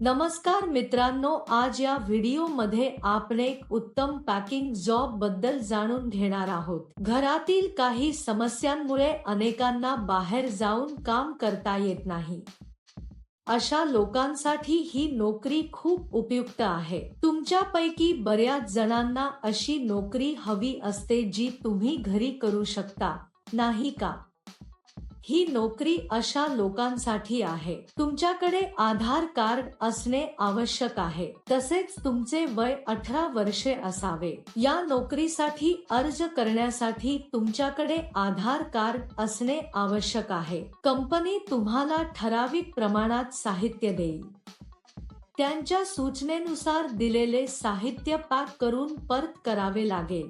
नमस्कार मित्रांनो आज या व्हिडिओमध्ये आपण एक उत्तम पॅकिंग जॉबबद्दल जाणून घेणार आहोत. घरातील काही समस्यांमुळे अनेकांना बाहेर जाऊन काम करता येत नाही. अशा लोकांसाठी ही नोकरी खूप उपयुक्त आहे. तुमच्यापैकी बऱ्याच जणांना अशी नोकरी हवी असते जी तुम्ही घरी करू शकता. नाही का? ही नोकरी अशा लोकांसाठी आहे. तुमच्याकडे आधार कार्ड असणे आवश्यक आहे. तसेच तुमचे वय अठरा वर्षे असावे. या नोकरीसाठी अर्ज करण्यासाठी तुमच्याकडे आधार कार्ड असणे आवश्यक आहे. कंपनी तुम्हाला ठराविक प्रमाणात साहित्य देईल. त्यांच्या सूचनेनुसार दिलेले साहित्य पॅक करून परत करावे लागेल.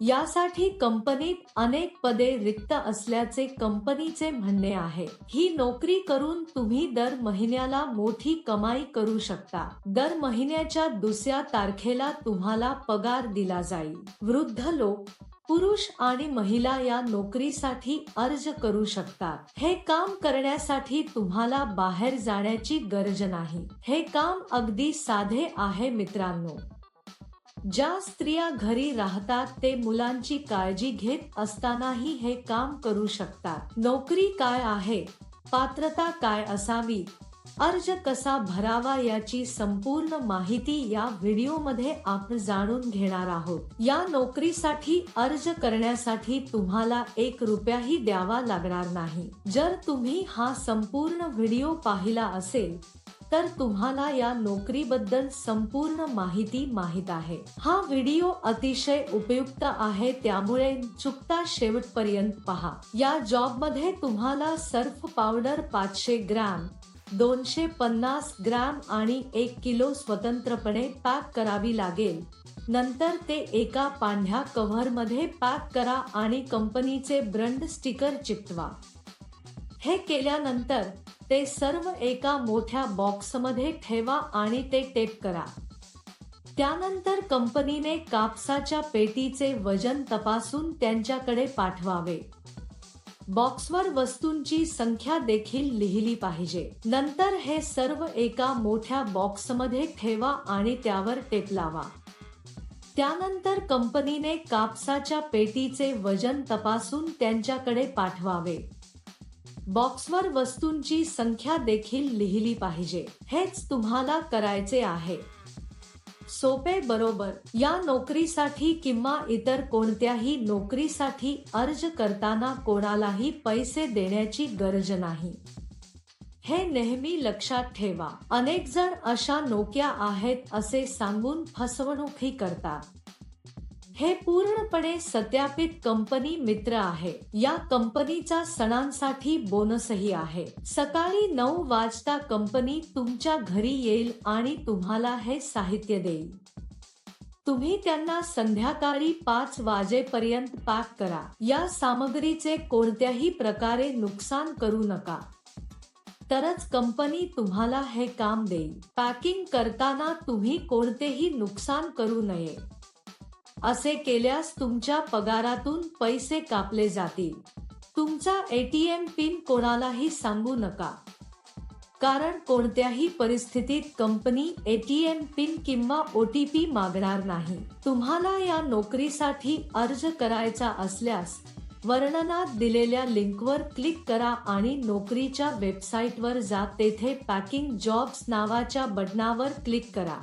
यासाठी कंपनीत अनेक पदे रिक्त असल्याचे कंपनीचे म्हणणे आहे. ही नोकरी करून तुम्ही दर महिन्याला मोठी कमाई करू शकता. दर महिन्याच्या दुसऱ्या तारखेला तुम्हाला पगार दिला जाईल. वृद्ध लोक पुरुष आणि महिला या नोकरीसाठी अर्ज करू शकतात. हे काम करण्यासाठी तुम्हाला बाहेर जाण्याची गरज नाही. हे काम अगदी साधे आहे मित्रांनो. ज्या स्त्रिया घरी राहतात ते मुलांची काळजी घेत असतानाही हे काम करू शकतात. नोकरी काय आहे? पात्रता काय असावी? अर्ज कसा भरावा याची संपूर्ण माहिती या व्हिडिओमध्ये आपण जाणून घेणार आहोत. या नोकरीसाठी अर्ज करण्यासाठी तुम्हाला एक रुपयाही द्यावा लागणार नाही. जर तुम्ही हा संपूर्ण व्हिडिओ पाहिला असेल तर तुम्हाला या नोकरीबद्दल संपूर्ण माहिती माहीत आहे. हा व्हिडिओ अतिशय उपयुक्त आहे त्यामुळे चुकता शेवटपर्यंत पहा. या जॉबमध्ये तुम्हाला सर्फ पावडर पाचशे ग्रॅम दोनशे पन्नास ग्रॅम आणि एक किलो स्वतंत्रपणे पॅक करावी लागेल. नंतर ते एका पांढ्या कव्हरमध्ये पॅक करा आणि कंपनीचे ब्रंड स्टिकर चिकटवा हे केल्यानंतर ते सर्व एका मोठ्या बॉक्समध्ये ठेवा आणि ते टेप करा. त्यानंतर कंपनीने कापसाच्या पेटीचे वजन तपासून त्यांच्याकडे पाठवावे. बॉक्सवर वस्तूंची संख्या देखील लिहिली पाहिजे. नंतर हे सर्व एका मोठ्या बॉक्समध्ये ठेवा आणि त्यावर टेप लावा. त्यानंतर कंपनीने कापसाच्या पेटीचे वजन तपासून त्यांच्याकडे पाठवावे. बॉक्सवर वस्तूंची संख्या देखील लिहिली पाहिजे. हेच तुम्हाला करायचे आहे. सोपे बरोबर. या नोकरीसाठी किंवा इतर कोणत्याही नोकरीसाठी अर्ज करताना कोणालाही पैसे देण्याची गरज नाही. हे नेहमी लक्षात ठेवा. अनेक जण अशा नोक्या आहेत असे सांगून फसवणूकही करतात. हे पूर्णपणे सत्यापित कंपनी मित्र आहे. या कंपनीचा सणांसाठी बोनसही आहे. सकाळी नऊ वाजता कंपनी तुमच्या घरी येईल आणि तुम्हाला हे साहित्य देईल. तुम्ही त्यांना संध्याकाळी पाच वाजेपर्यंत पॅक करा. या सामग्रीचे कोणत्याही प्रकारे नुकसान करू नका. तरच कंपनी तुम्हाला हे काम देईल. पॅकिंग करताना तुम्ही कोणतेही नुकसान करू नये. असे केल्यास तुमच्या पगारातून पैसे कापले जातील. तुमचा एटीएम पिन कोणालाही सांगू नका. कारण कोणत्याही परिस्थितीत कंपनी एटीएम पिन किंवा ओटीपी मागणार नाही. तुम्हाला या नोकरीसाठी अर्ज करायचा असल्यास वर्णनात दिलेल्या लिंकवर क्लिक करा आणि नोकरीच्या वेबसाईटवर जा. तेथे पॅकिंग जॉब्स नावाच्या बटनावर क्लिक करा.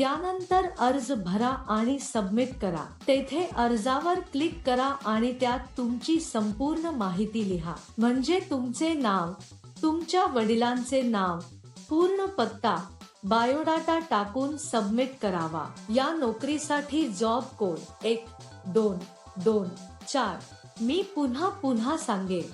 त्यानंतर अर्ज भरा आणि सबमिट करा. तेथे अर्जावर क्लिक करा आणि त्यात तुमची संपूर्ण माहिती लिहा. म्हणजे तुमचे नाव तुमच्या वडिलांचे नाव पूर्ण पत्ता बायोडाटा टाकून सबमिट करावा. या नोकरीसाठी जॉब कोड एक दोन दोन चार. मी पुन्हा पुन्हा सांगेन.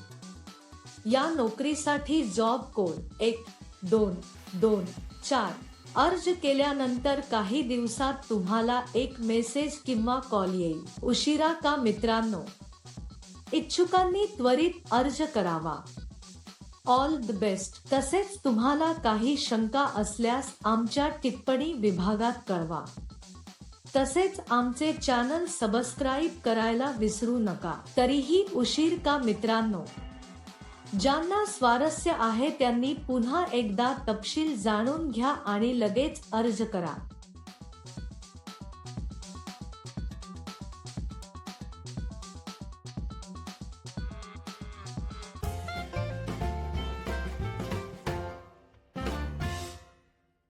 या नोकरीसाठी जॉब कोड एक दोन दोन चार. अर्ज केल्यानंतर काही दिवसात तुम्हाला एक मेसेज किंवा कॉल येईल. उशिरा का मित्रांनो? इच्छुकांनी त्वरित अर्ज करावा. All the best. तसेच तुम्हाला काही शंका असल्यास आमच्या टिप्पणी विभागात कळवा. तसेच आमचे चॅनल सबस्क्राईब करायला विसरू नका. तरीही उशीर का मित्रांनो? ज्यांना स्वारस्य आहे त्यांनी पुन्हा एकदा तपशील जाणून घ्या आणि लगेच अर्ज करा.